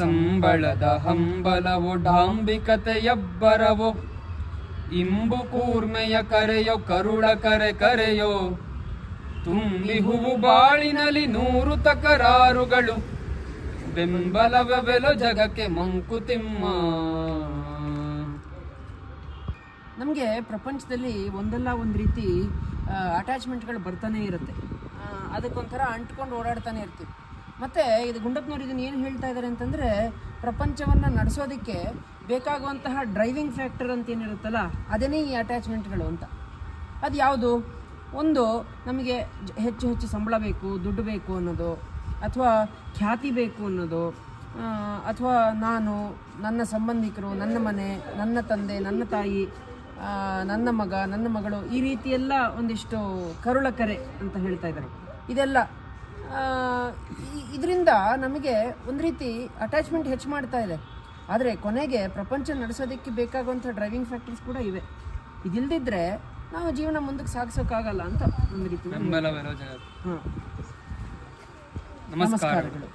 ಸಂಬಳದ ಹಂಬಲವು ಡಾಂಬಿಕತೆಯಬ್ಬರವು. ಇಂಬು ಕೂರ್ಮೆಯ ಕರೆಯೋ ಕರುಳ ಕರೆ ಕರೆಯೋ. ತುಂಬಿ ಹೂವು ಬಾಳಿನಲ್ಲಿ ನೂರು ತಕರಾರುಗಳು. ಬೆಂಬಲವೆವೆಲೋ ಜಗಕ್ಕೆ ಮಂಕುತಿಮ್ಮ ನಮಗೆ ಪ್ರಪಂಚದಲ್ಲಿ ಒಂದಲ್ಲ ಒಂದು ರೀತಿ ಅಟ್ಯಾಚ್ಮೆಂಟ್ಗಳು ಬರ್ತಾನೆ ಇರುತ್ತೆ. ಅದಕ್ಕೊಂಥರ ಅಂಟ್ಕೊಂಡು ಓಡಾಡ್ತಾನೆ ಇರ್ತೀವಿ. ಮತ್ತು ಇದು ಗುಂಡಪ್ಪನವ್ರು ಇದನ್ನು ಏನು ಹೇಳ್ತಾ ಇದ್ದಾರೆ ಅಂತಂದರೆ ಪ್ರಪಂಚವನ್ನು ನಡೆಸೋದಕ್ಕೆ ಬೇಕಾಗುವಂತಹ ಡ್ರೈವಿಂಗ್ ಫ್ಯಾಕ್ಟರ್ ಅಂತ ಏನಿರುತ್ತಲ್ಲ ಅದೇನೇ ಈ ಅಟ್ಯಾಚ್ಮೆಂಟ್ಗಳು ಅಂತ. ಅದು ಯಾವುದು? ಒಂದು ನಮಗೆ ಹೆಚ್ಚು ಹೆಚ್ಚು ಸಂಬಳ ಬೇಕು, ದುಡ್ಡು ಬೇಕು ಅನ್ನೋದು, ಅಥವಾ ಖ್ಯಾತಿ ಬೇಕು ಅನ್ನೋದು ಅಥವಾ ನಾನು, ನನ್ನ ಸಂಬಂಧಿಕರು, ನನ್ನ ಮನೆ, ನನ್ನ ತಂದೆ, ನನ್ನ ತಾಯಿ ನನ್ನ ಮಗ, ನನ್ನ ಮಗಳು ಈ ರೀತಿಯೆಲ್ಲ ಒಂದಿಷ್ಟು ಕರುಳ ಕರೆ ಅಂತ ಹೇಳ್ತಾ ಇದ್ದಾರೆ ಇದೆಲ್ಲ ಇದರಿಂದ ನಮಗೆ ಒಂದು ರೀತಿ ಅಟ್ಯಾಚ್ಮೆಂಟ್ ಹೆಚ್ಚು ಮಾಡ್ತಾ ಇದೆ. ಆದರೆ ಕೊನೆಗೆ ಪ್ರಪಂಚ ನಡೆಸೋದಕ್ಕೆ ಬೇಕಾಗುವಂಥ ಡ್ರೈವಿಂಗ್ ಫ್ಯಾಕ್ಟರ್ಸ್ ಕೂಡ ಇವೆ. ಇದಿಲ್ದಿದ್ರೆ ನಾವು ಜೀವನ ಮುಂದಕ್ಕೆ ಸಾಗಿಸೋಕ್ಕಾಗಲ್ಲ ಅಂತ ಒಂದು ರೀತಿ ಹಾಂ. ನಮಸ್ಕಾರಗಳು.